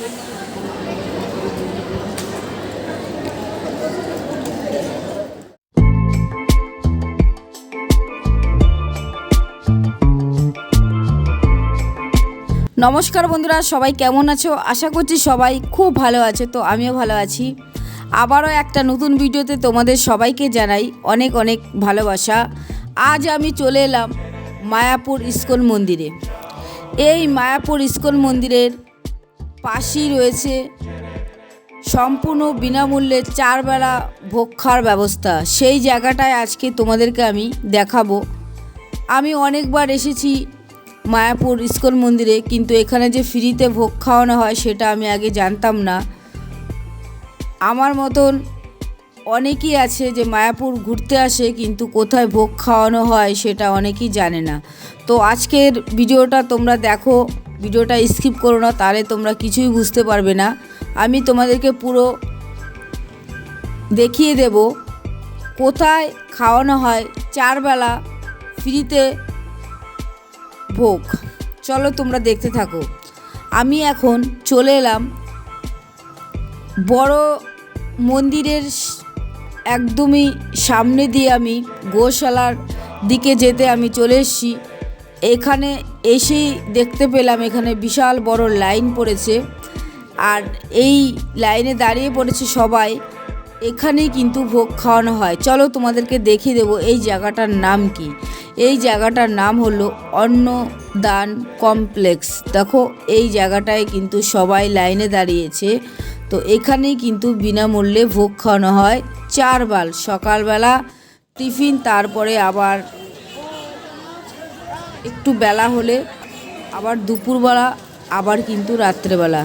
নমস্কার বন্ধুরা, সবাই কেমন আছো? আশা করছি সবাই খুব ভালো আছে, তো আমিও ভালো আছি। আবারও একটা নতুন ভিডিওতে তোমাদের সবাইকে জানাই অনেক অনেক ভালোবাসা। আজ আমি চলে এলাম মায়াপুর ইস্কন মন্দিরে। এই মায়াপুর ইস্কন মন্দিরের পাশেই রয়েছে সম্পূর্ণ বিনামূল্যে চারবেলা ভোগ খাওয়ার ব্যবস্থা। সেই জায়গাটায় আজকে তোমাদেরকে আমি দেখাবো। আমি অনেকবার এসেছি মায়াপুর ইস্কন মন্দিরে, কিন্তু এখানে যে ফ্রিতে ভোগ খাওয়ানো হয় সেটা আমি আগে জানতাম না। আমার মতন অনেকেই আছে যে মায়াপুর ঘুরতে আসে কিন্তু কোথায় ভোগ খাওয়ানো হয় সেটা অনেকেই জানে না। তো আজকের ভিডিওটা তোমরা দেখো, ভিডিওটা স্কিপ করো না, তাহলে তোমরা কিছুই বুঝতে পারবে না। আমি তোমাদেরকে পুরো দেখিয়ে দেব কোথায় খাওয়ানো হয় চারবেলা ফ্রিতে ভোগ। চলো তোমরা দেখতে থাকো। আমি এখন চলে এলাম বড় মন্দিরের একদমই সামনে দিয়ে আমি গোশালার দিকে যেতে আমি চলে এসেছি। এখানে এসেই দেখতে পেলাম এখানে বিশাল বড় লাইন পড়েছে। আর এই লাইনে দাঁড়িয়ে পড়েছে সবাই। এখানেই কিন্তু ভোগ খাওয়ানো হয়। চলো তোমাদেরকে দেখিয়ে দেবো এই জায়গাটার নাম কি। এই জায়গাটার নাম হলো অন্নদান কমপ্লেক্স। দেখো, এই জায়গাটায় কিন্তু সবাই লাইনে দাঁড়িয়েছে। তো এখানেই কিন্তু বিনামূল্যে ভোগ খাওয়ানো হয়। চারবার সকালবেলা টিফিন, তারপরে আবার একটু বেলা হলে আবার দুপুরবেলা, আবার কিন্তু রাত্রেবেলা।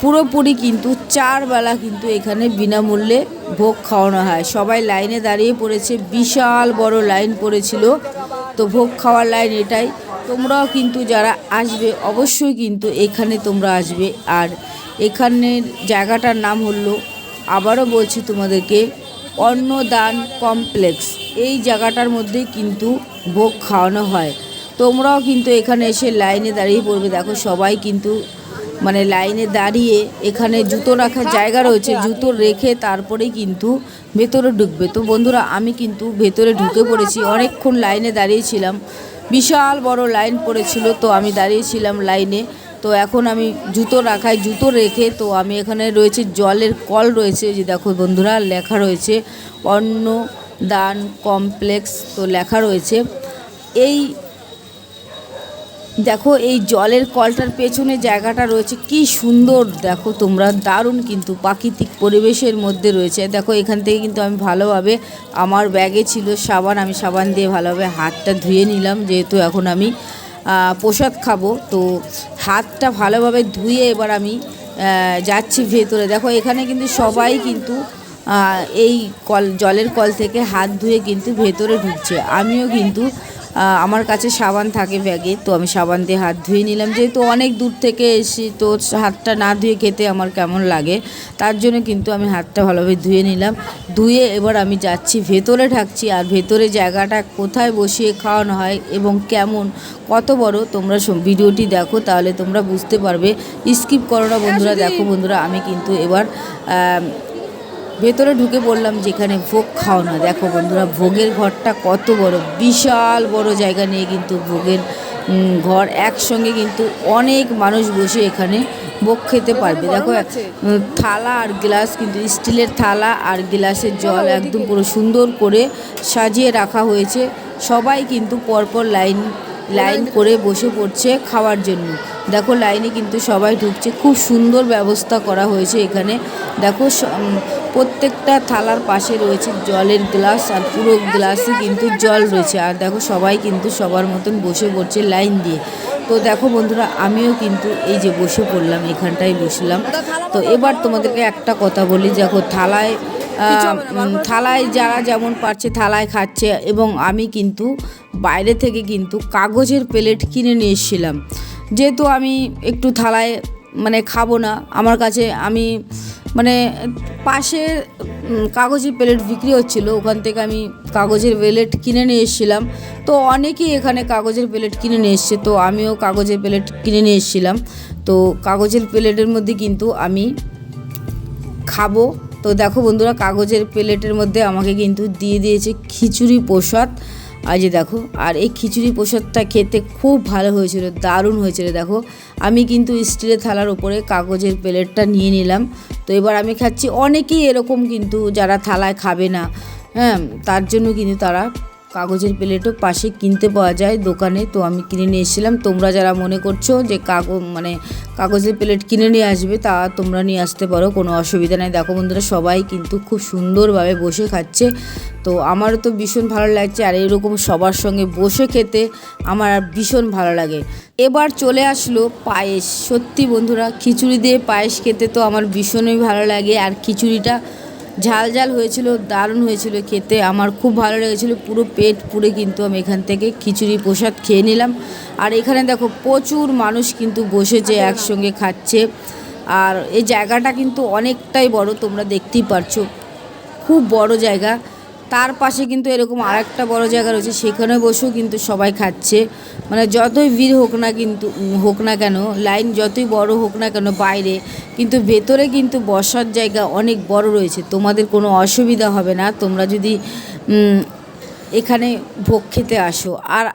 পুরোপুরি কিন্তু চার বেলা কিন্তু এখানে বিনামূল্যে ভোগ খাওয়ানো হয়। সবাই লাইনে দাঁড়িয়ে পড়েছে। বিশাল বড় লাইন পড়েছিল। তো ভোগ খাওয়ার লাইন এটাই। তোমরাও কিন্তু যারা আসবে, অবশ্যই কিন্তু এখানে তোমরা আসবে। আর এখানের জায়গাটার নাম হলো, আবারও বলছি তোমাদেরকে, অন্নদান কমপ্লেক্স। এই জায়গাটার মধ্যে কিন্তু ভোগ খাওয়ানো হয়। তোমরাও কিন্তু এখানে এসে লাইনে দাঁড়িয়ে পড়বে। দেখো সবাই কিন্তু মানে লাইনে দাঁড়িয়ে এখানে জুতো রাখার জায়গা রয়েছে, জুতো রেখে তারপরেই কিন্তু ভেতরে ঢুকবে। তো বন্ধুরা, আমি কিন্তু ভেতরে ঢুকে পড়েছি। অনেকক্ষণ লাইনে দাঁড়িয়েছিলাম বিশাল বড় লাইন পড়েছিল, তো আমি দাঁড়িয়েছিলাম লাইনে। তো এখন আমি জুতো রাখাই, জুতো রেখে তো আমি এখানে রয়েছে, জলের কল রয়েছে যে দেখো বন্ধুরা, লেখা রয়েছে অন্ন দান কমপ্লেক্স তো লেখা রয়েছে। এই দেখো, এই জলের কলটার পেছনে জায়গাটা রয়েছে। কি সুন্দর! দেখো, তোমরা দারুণ কিন্তু প্রাকৃতিক পরিবেশের মধ্যে রয়েছে। দেখো, এখান থেকে কিন্তু আমি ভালোভাবে আমার ব্যাগে ছিল সাবান, আমি সাবান দিয়ে ভালোভাবে হাতটা ধুয়ে নিলাম, যেহেতু এখন আমি প্রসাদ খাব। তো হাতটা ভালোভাবে ধুয়ে এবার আমি যাচ্ছি ভেতরে। দেখো, এখানে কিন্তু সবাই কিন্তু এই কল, জলের কল থেকে হাত ধুয়ে কিন্তু ভেতরে ঢুকছে। আমিও কিন্তু আমার কাছে সাবান থাকে ব্যাগে তো আমি সাবান দিয়ে হাত ধুয়ে নিলাম। যেহেতু অনেক দূর থেকে এসে তো হাতটা না ধুয়ে খেতে আমার কেমন লাগে তার জন্য কিন্তু আমি হাতটা ভালোভাবে ধুয়ে নিলাম। ধুয়ে এবার আমি যাচ্ছি ভেতরে ঢাকছি আর ভেতরে জায়গাটা কোথায় বসিয়ে খাওয়ানো হয় এবং কেমন কত বড় তোমরা ভিডিওটি দেখো তাহলে তোমরা বুঝতে পারবে। স্কিপ করো না বন্ধুরা দেখো বন্ধুরা আমি কিন্তু এবার ভেতরে ঢুকে পড়লাম যেখানে ভোগ খাও না। দেখো বন্ধুরা ভোগের ঘরটা কত বড় বিশাল বড় জায়গা নিয়ে কিন্তু ভোগের ঘর একসঙ্গে কিন্তু অনেক মানুষ বসে এখানে ভোগ খেতে পারবে। দেখো থালা আর গ্লাস কিন্তু স্টিলের থালা আর গ্লাসের জল একদম পুরো সুন্দর করে সাজিয়ে রাখা হয়েছে। সবাই কিন্তু পরপর লাইন লাইন করে বসে পড়ছে খাওয়ার জন্য। দেখো লাইনে কিন্তু সবাই ঢুকছে। খুব সুন্দর ব্যবস্থা করা হয়েছে এখানে। দেখো প্রত্যেকটা থালার পাশে রয়েছে জলের গ্লাস আর পুরো গ্লাসে কিন্তু জল রয়েছে। আর দেখো সবাই কিন্তু সবার মতন বসে পড়ছে লাইন দিয়ে। তো দেখো বন্ধুরা, আমিও কিন্তু এই যে বসে পড়লাম, এখানটায় বসলাম। তো এবার তোমাদেরকে একটা কথা বলি। দেখো থালায় থালায় যারা যেমন পারছে থালায় খাচ্ছে এবং আমি কিন্তু বাইরে থেকে কিন্তু কাগজের প্লেট কিনে নিয়ে এসেছিলাম। যেহেতু আমি একটু থালায় মানে খাব না আমার কাছে আমি মানে পাশে কাগজের প্লেট বিক্রি হচ্ছিল ওখান থেকে আমি কাগজের প্লেট কিনে নিয়ে এসেছিলাম। তো অনেকেই এখানে কাগজের প্লেট কিনে নিয়ে এসছে তো আমিও কাগজের প্লেট কিনে নিয়ে এসেছিলাম। তো কাগজের প্লেটের মধ্যে কিন্তু আমি খাব। তো দেখো বন্ধুরা, কাগজের প্লেটের মধ্যে আমাকে কিন্তু দিয়ে দিয়েছে খিচুড়ি প্রসাদ। আর যে দেখো, আর এই খিচুড়ি প্রসাদটা খেতে খুব ভালো হয়েছিল, দারুণ হয়েছিল দেখো। আমি কিন্তু স্টিলের থালার ওপরে কাগজের প্লেটটা নিয়ে নিলাম। তো এবার আমি খাচ্ছি, অনেকেই এরকম কিন্তু যারা থালায় খাবে না হ্যাঁ তার জন্য কিন্তু তারা কাগজের প্লেটও পাশে কিনতে পাওয়া যায় দোকানে। তো আমি কিনে নিয়ে এসেছিলাম। তোমরা যারা মনে করছ যে কাগজ মানে কাগজের প্লেট কিনে নিয়ে আসবে, তা তোমরা নিয়ে আসতে পারো, কোনো অসুবিধা নেই। দেখো বন্ধুরা, সবাই কিন্তু খুব সুন্দরভাবে বসে খাচ্ছে। তো আমারও তো ভীষণ ভালো লাগছে, আর এরকম সবার সঙ্গে বসে খেতে আমার ভীষণ ভালো লাগে। এবার চলে আসলো পায়েস। সত্যি বন্ধুরা, খিচুড়ি দিয়ে পায়েস খেতে তো আমার ভীষণই ভালো লাগে, আর খিচুড়িটা ঝাল ঝাল হয়েছিল, দারুণ হয়েছিল খেতে। আমার খুব ভালো লেগেছিলো, পুরো পেট পুরে কিন্তু আমি এখান থেকে খিচুড়ি প্রসাদ খেয়ে নিলাম। আর এখানে দেখো, প্রচুর মানুষ কিন্তু বসেছে, একসঙ্গে খাচ্ছে। আর এই জায়গাটা কিন্তু অনেকটাই বড়, তোমরা দেখতেই পারছ। খুব বড় জায়গা। তার পাশে কিন্তু এরকম আরেকটা বড় জায়গা রয়েছে, সেখানে বসেও কিন্তু সবাই খাচ্ছে। মানে যতই ভিড় হোক না কিন্তু হোক না কেন, লাইন যতই বড় হোক না কেন বাইরে, কিন্তু ভেতরে কিন্তু বসার জায়গা অনেক বড় রয়েছে। তোমাদের কোনো অসুবিধা হবে না, তোমরা যদি এখানে ভোগ খেতে আসো। আর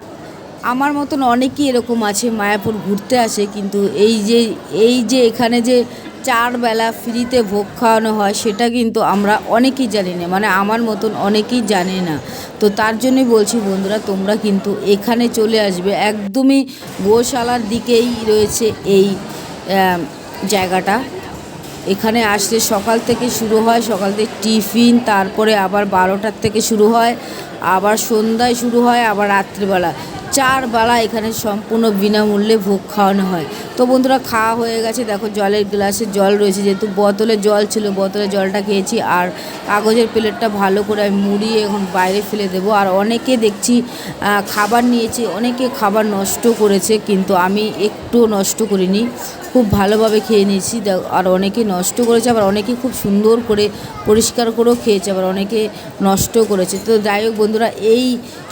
আমার মতন অনেকেই এরকম আছে, মায়াপুর ঘুরতে আসে, কিন্তু এই যে এই যে এখানে যে চার বেলা ফ্রিতে ভোগ খাওয়ানো হয়, সেটা কিন্তু আমরা অনেকেই জানি না মানে আমার মতন অনেকেই জানে না। তো তার জন্যই বলছি বন্ধুরা, তোমরা কিন্তু এখানে চলে আসবে, একদমই গোশালার দিকেই রয়েছে এই জায়গাটা। এখানে আসলে সকাল থেকে শুরু হয়, সকাল থেকে টিফিন, তারপরে আবার বারোটার থেকে শুরু হয়, আবার সন্ধ্যায় শুরু হয়, আবার রাত্রিবেলা। চার বেলা এখানে সম্পূর্ণ বিনামূল্যে ভোগ খাওয়ানো হয়। তো বন্ধুরা, খাওয়া হয়ে গেছে। দেখো, জলের গ্লাসে জল রয়েছে। যেহেতু বোতলে জল ছিল, বোতলে জলটা খেয়েছি। আর কাগজের প্লেটটা ভালো করে আমি মুড়িয়ে এখন বাইরে ফেলে দেবো। আর অনেকে দেখছি খাবার নিয়েছি, অনেকে খাবার নষ্ট করেছে, কিন্তু আমি একটু নষ্ট করিনি। খুব ভালোভাবে খেয়ে নিয়েছি। আর অনেকে নষ্ট করেছে, আবার অনেকে খুব সুন্দর করে পরিষ্কার করেও খেয়েছে, আবার অনেকে নষ্ট করেছে। তো যাই হোক বন্ধুরা, এই,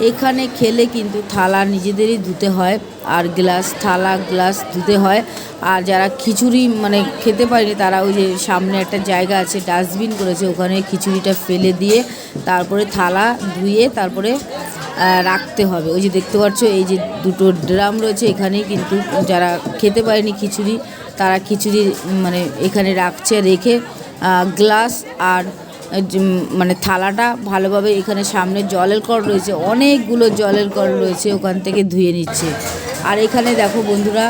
এখানে খেলে কিন্তু থালা নিজেদেরই ধুতে হয়, আর গ্লাস, থালা, গ্লাস ধুতে হয়। আর যারা খিচুড়ি মানে খেতে পারেনি, তারা ওই যে সামনে একটা জায়গা আছে, ডাস্টবিন করেছে, ওখানে খিচুড়িটা ফেলে দিয়ে তারপরে থালা ধুয়ে তারপরে রাখতে হবে। ওই যে দেখতে পাচ্ছ, এই যে দুটো ড্রাম রয়েছে, এখানেই কিন্তু যারা খেতে পারেনি খিচুড়ি, তারা খিচুড়ি মানে এখানে রাখছে, রেখে গ্লাস আর মানে থালাটা ভালোভাবে এখানে সামনে জলের কল রয়েছে, অনেকগুলো জলের কল রয়েছে, ওখান থেকে ধুয়ে নিচ্ছে। আর এখানে দেখো বন্ধুরা,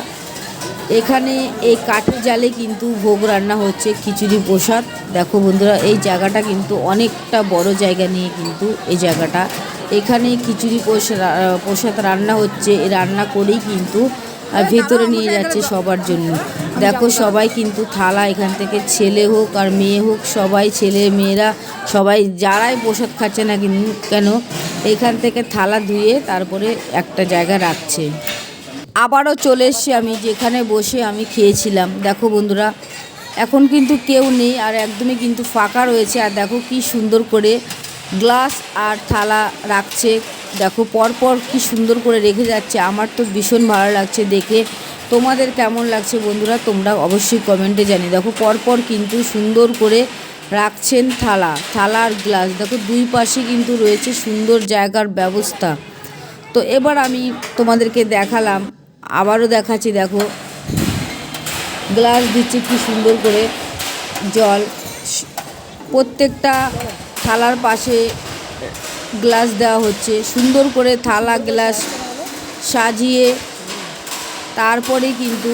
এখানে এই কাঠের জালে কিন্তু ভোগ রান্না হচ্ছে, খিচুড়ি প্রসাদ। দেখো বন্ধুরা, এই জায়গাটা কিন্তু অনেকটা বড় জায়গা নিয়ে কিন্তু এই জায়গাটা এখানে খিচুড়ি প্রসাদ রান্না হচ্ছে রান্না করেই কিন্তু ভেতরে নিয়ে যাচ্ছে সবার জন্য। দেখো সবাই কিন্তু থালা এখান থেকে ছেলে হোক আর মেয়ে হোক, সবাই ছেলে মেয়েরা, সবাই যারাই প্রসাদ খাচ্ছে না কিন- কেন, এখান থেকে থালা ধুয়ে তারপরে একটা জায়গা রাখছে। আবারও চলে এসছি আমি, যেখানে বসে আমি খেয়েছিলাম। দেখো বন্ধুরা, এখন কিন্তু কেউ নেই আর একদমই কিন্তু ফাঁকা রয়েছে। আর দেখো কি সুন্দর করে গ্লাস আর থালা রাখছে। দেখো, পরপর কি সুন্দর করে রেখে যাচ্ছে। আমার তো ভীষণ ভালো লাগছে দেখে। তোমাদের কেমন লাগছে বন্ধুরা? তোমরা অবশ্যই কমেন্টে জানি দেখো। পরপর কিন্তু সুন্দর করে রাখছেন থালা থালা আর গ্লাস। দেখো, দুই পাশে কিন্তু রয়েছে সুন্দর জায়গার ব্যবস্থা। তো এবার আমি তোমাদেরকে দেখালাম, আবারও দেখাচ্ছি দেখো। গ্লাস দিচ্ছে কি সুন্দর করে জল। প্রত্যেকটা থালার পাশে গ্লাস দেওয়া হচ্ছে। সুন্দর করে থালা গ্লাস সাজিয়ে তারপরে কিন্তু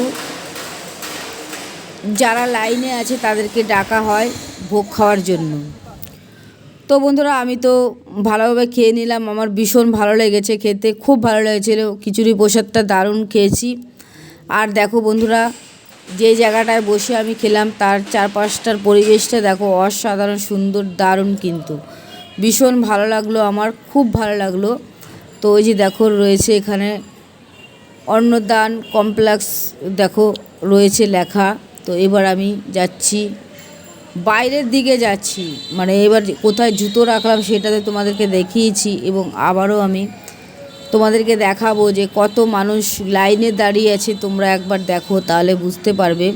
যারা লাইনে আছে তাদেরকে ডাকা হয় ভোগ খাওয়ার জন্য। তো বন্ধুরা, আমি তো ভালোভাবে খেয়ে নিলাম। আমার ভীষণ ভালো লেগেছে খেতে, খুব ভালো লেগেছিলো। খিচুড়ি প্রসাদটা দারুণ খেয়েছি। আর দেখো বন্ধুরা যে জায়গাটায় বসে আমি খেলাম, তার চারপাশটার পরিবেশটা দেখো অসাধারণ, সুন্দর, দারুণ কিন্তু। ভীষণ ভালো লাগল আমার, খুব ভালো লাগল। তো ওই যে দেখো রয়েছে এখানে অন্নদান কমপ্লেক্স, দেখো রয়েছে লেখা। তো এবার আমি যাচ্ছি, বাইরের দিকে যাচ্ছি। মানে এবার কোথায় জুতো রাখলাম সেটাতে তোমাদেরকে দেখিয়েছি এবং আবারও আমি তোমাদেরকে দেখাবো যে কত মানুষ লাইনে দাঁড়িয়ে আছে, তোমরা একবার দেখো, তাহলে বুঝতে পারবে।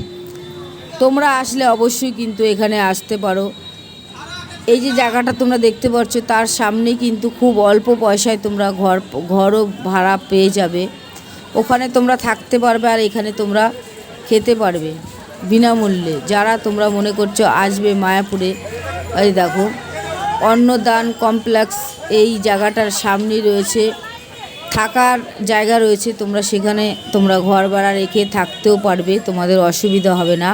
তোমরা আসলে অবশ্যই কিন্তু এখানে আসতে পারো। এই যে জায়গাটা তোমরা দেখতে পাচ্ছ, তার সামনে কিন্তু খুব অল্প পয়সায় তোমরা ঘর, ঘরও ভাড়া পেয়ে যাবে। ওখানে তোমরা থাকতে পারবে আর এখানে তোমরা খেতে পারবে বিনামূল্যে। যারা তোমরা মনে করছ আসবে মায়াপুরে, এই দেখো, অন্নদান কমপ্লেক্স এই জায়গাটার সামনে রয়েছে। থাকার জায়গা রয়েছে, তোমরা সেখানে তোমরা ঘর ভাড়া রেখে থাকতেও পারবে, তোমাদের অসুবিধা হবে না।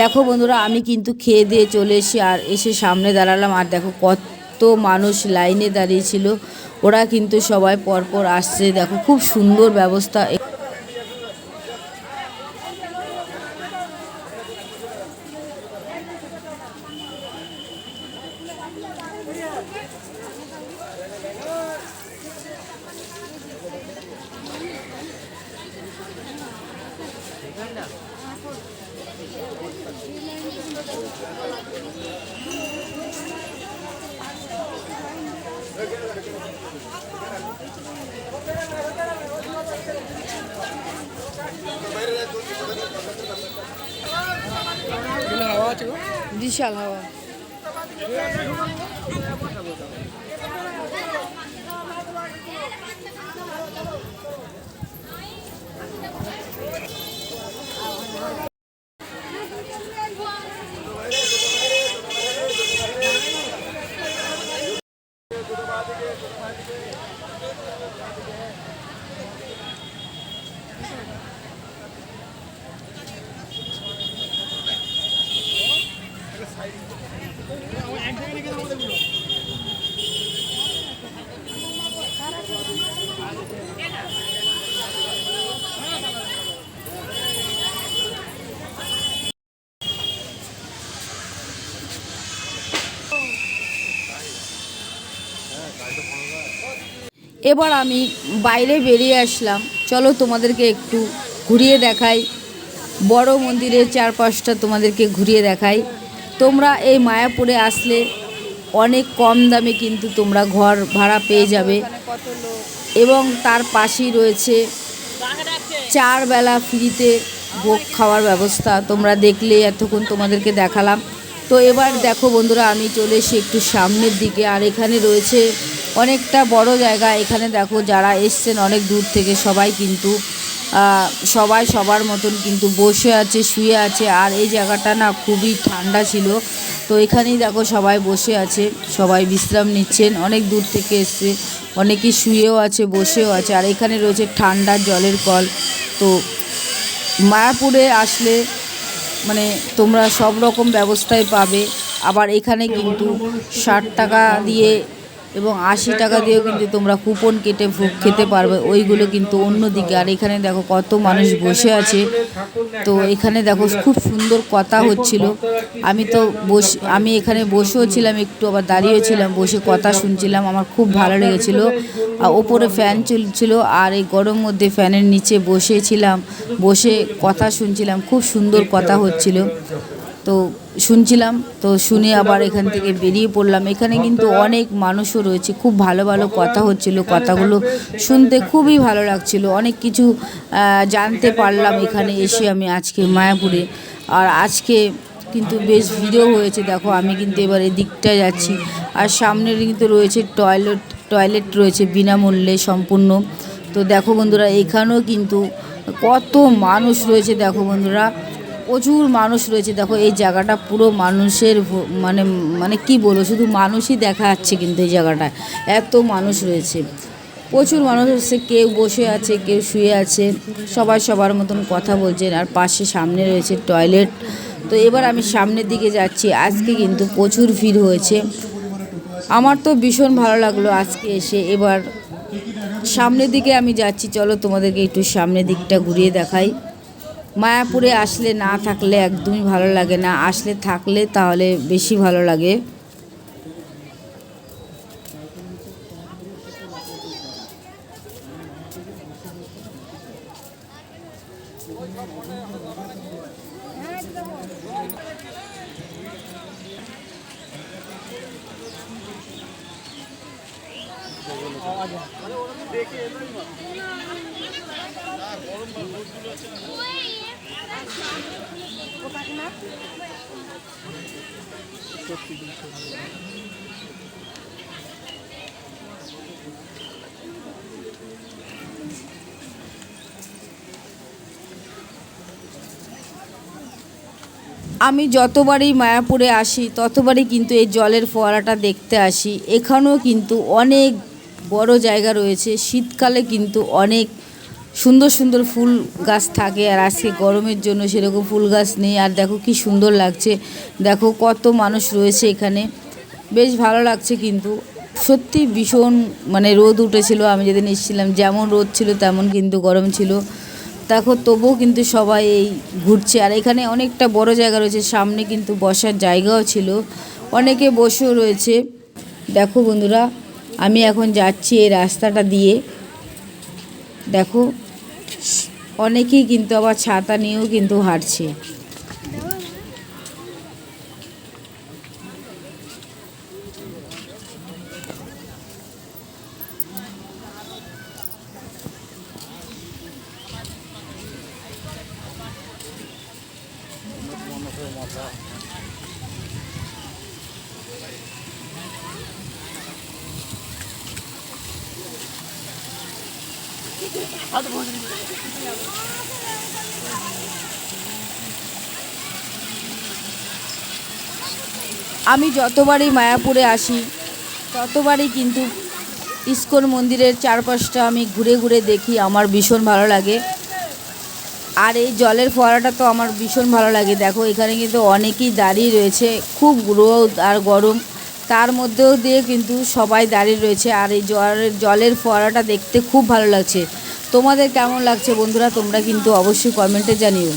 দেখো বন্ধুরা, আমি কিন্তু খেয়ে দিয়ে চলে এসে আর এসে সামনে দাঁড়ালাম, আর দেখো কত মানুষ লাইনে দাঁড়িয়েছিল ওরা কিন্তু সবাই পরপর আসছে, দেখো খুব সুন্দর ব্যবস্থা। বিশাল এবার আমি বাইরে বেরিয়ে আসলাম। চলো তোমাদেরকে একটু ঘুরিয়ে দেখাই। বড় মন্দিরের চারপাশটা তোমাদেরকে ঘুরিয়ে দেখাই। তোমরা এই মায়াপুরে আসলে অনেক কম দামে কিন্তু তোমরা ঘর ভাড়া পেয়ে যাবে। এবং তার পাশেই রয়েছে চার বেলা ফ্রিতে ভোগ খাওয়ার ব্যবস্থা। তোমরা দেখলে এতক্ষণ তোমাদেরকে দেখালাম। তো এবার দেখো বন্ধুরা, আমি চলে এসে একটু সামনের দিকে। আর এখানে রয়েছে অনেকটা বড় জায়গা এখানে দেখো, যারা এসছেন অনেক দূর থেকে, সবাই কিন্তু সবাই সবার মতন কিন্তু বসে আছে, শুয়ে আছে। আর এই জায়গাটা না খুবই ঠান্ডা ছিল। তো এখানেই দেখো সবাই বসে আছে, সবাই বিশ্রাম নিচ্ছেন, অনেক দূর থেকে এসছে। অনেকেই শুয়েও আছে, বসেও আছে। আর এখানে রয়েছে ঠান্ডা জলের কল। তো মায়াপুরে আসলে মানে তোমরা সব রকম ব্যবস্থাই পাবে। আবার এখানে কিন্তু ষাট টাকা দিয়ে এবং আশি টাকা দিয়েও কিন্তু তোমরা কুপন কেটে ভোগ খেতে পারবে। ওইগুলো কিন্তু অন্যদিকে। আর এখানে দেখো কত মানুষ বসে আছে। তো এখানে দেখো খুব সুন্দর কথা হচ্ছিল। আমি তো বস, আমি এখানে বসেও ছিলাম, একটু আবার দাঁড়িয়েও ছিলাম, বসে কথা শুনছিলাম। আমার খুব ভালো লেগেছিল। আর ওপরে ফ্যান চলছিল আর এই গরম মধ্যে ফ্যানের নিচে বসেছিলাম। বসে কথা শুনছিলাম। খুব সুন্দর কথা হচ্ছিল। তো শুনছিলাম, তো শুনে আবার এখান থেকে বেরিয়ে পড়লাম। এখানে কিন্তু অনেক মানুষও রয়েছে, খুব ভালো ভালো কথা হচ্ছিল, কথাগুলো শুনতে খুবই ভালো লাগছিল। অনেক কিছু জানতে পারলাম এখানে এসে আমি আজকে মায়াপুরে। আর আজকে কিন্তু বেশ ভিড়ও হয়েছে, দেখো আমি কিন্তু এবার এদিকটায় যাচ্ছি। আর সামনে কিন্তু রয়েছে টয়লেট টয়লেট রয়েছে বিনামূল্যে সম্পূর্ণ। তো দেখো বন্ধুরা, এখানেও কিন্তু কত মানুষ রয়েছে, দেখো বন্ধুরা। প্রচুর মানুষ রয়েছে। দেখো, এই জায়গাটা পুরো মানুষের মানে মানে কি বলব, শুধু মানুষই দেখা যাচ্ছে কিন্তু এই জায়গাটায়। এত মানুষ রয়েছে। প্রচুর মানুষ এসে কেউ বসে আছে, কেউ শুয়ে আছে, সবাই সবার মতন কথা বলছেন, আর পাশে সামনে রয়েছে টয়লেট। তো এবার আমি সামনের দিকে যাচ্ছি, আজকে কিন্তু প্রচুর ভিড় হয়েছে। আমার তো ভীষণ ভালো লাগল আজকে এসে। এবার সামনের দিকে আমি যাচ্ছি, চলো তোমাদেরকে একটু সামনের দিকটা ঘুরিয়ে দেখাই। মায়াপুরে আসলে না থাকলে একদমই ভালো লাগে না। আসলে থাকলে তাহলে বেশি ভালো লাগে। আমি যতবারই মায়াপুরে আসি, ততবারই কিন্তু এই জলের ফোয়ারাটা দেখতে আসি। এখানেও কিন্তু অনেক বড় জায়গা রয়েছে। শীতকালে কিন্তু অনেক সুন্দর সুন্দর ফুল গাছ থাকে আর আজকে গরমের জন্য সেরকম ফুল গাছ নেই। আর দেখো কি সুন্দর লাগছে। দেখো কত মানুষ রয়েছে এখানে। বেশ ভালো লাগছে কিন্তু। সত্যি ভীষণ মানে রোদ উঠেছিল। আমি যেদিন এসেছিলাম, যেমন রোদ ছিল তেমন কিন্তু গরম ছিল। দেখো, তবুও কিন্তু সবাই এই ঘুরছে। আর এখানে অনেকটা বড় জায়গা রয়েছে, সামনে কিন্তু বসার জায়গাও ছিল। অনেকে বসেও রয়েছে। দেখো বন্ধুরা, আমি এখন যাচ্ছি এই রাস্তাটা দিয়ে। দেখো, অনেকেই কিন্তু আবার ছাতা নিয়েও কিন্তু হাঁটছে। আমি যতবারই মায়াপুরে আসি, ততবারই কিন্তু ইস্কন মন্দিরের চারপাশটা আমি ঘুরে ঘুরে দেখি, আমার ভীষণ ভালো লাগে। আর এই জলের ফোয়ারাটা তো আমার ভীষণ ভালো লাগে। দেখো, এখানে কিন্তু অনেকেই দাঁড়িয়ে রয়েছে, খুব রোদ আর গরম। তার মধ্যেও দিয়ে কিন্তু সবাই দাঁড়িয়ে রয়েছে আর এই জলের জলের ফোয়ারাটা দেখতে খুব ভালো লাগছে। তোমাদের কেমন লাগছে বন্ধুরা? তোমরা কিন্তু অবশ্যই কমেন্টে জানিও।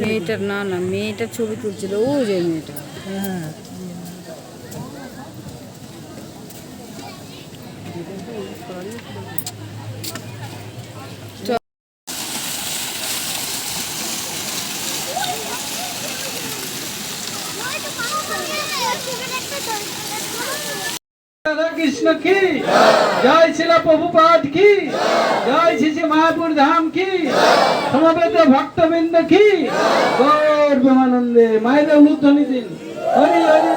মেয়েটার না না মেয়েটার ছবি তুলছিল। ও যে মেয়েটা। রাধা কৃষ্ণ কি? জয় শিল প্রভুপাদ কি? জয় শ্রী শ্রী মায়াপুর ধাম কি? সমবেত ভক্তবৃন্দ কি? গৌর প্রেমানন্দে মায়ের উলুধ্বনি দিন হরি হরি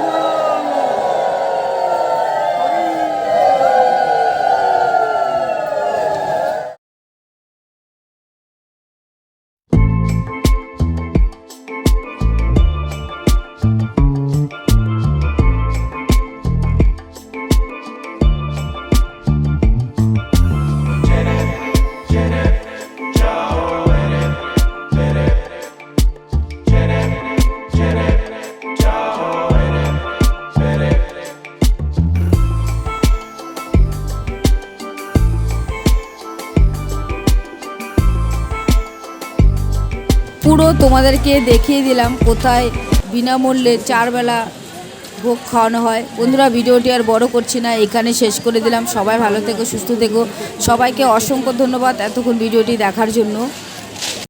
তোমাদেরকে দেখিয়ে দিলাম কোথায় বিনামূল্যে চারবেলা ভোগ খাওয়ানো হয়। বন্ধুরা, ভিডিওটি আর বড় করছি না, এখানে শেষ করে দিলাম। সবাই ভালো থেকো, সুস্থ থেকো। সবাইকে অসংখ্য ধন্যবাদ এতক্ষণ ভিডিওটি দেখার জন্য।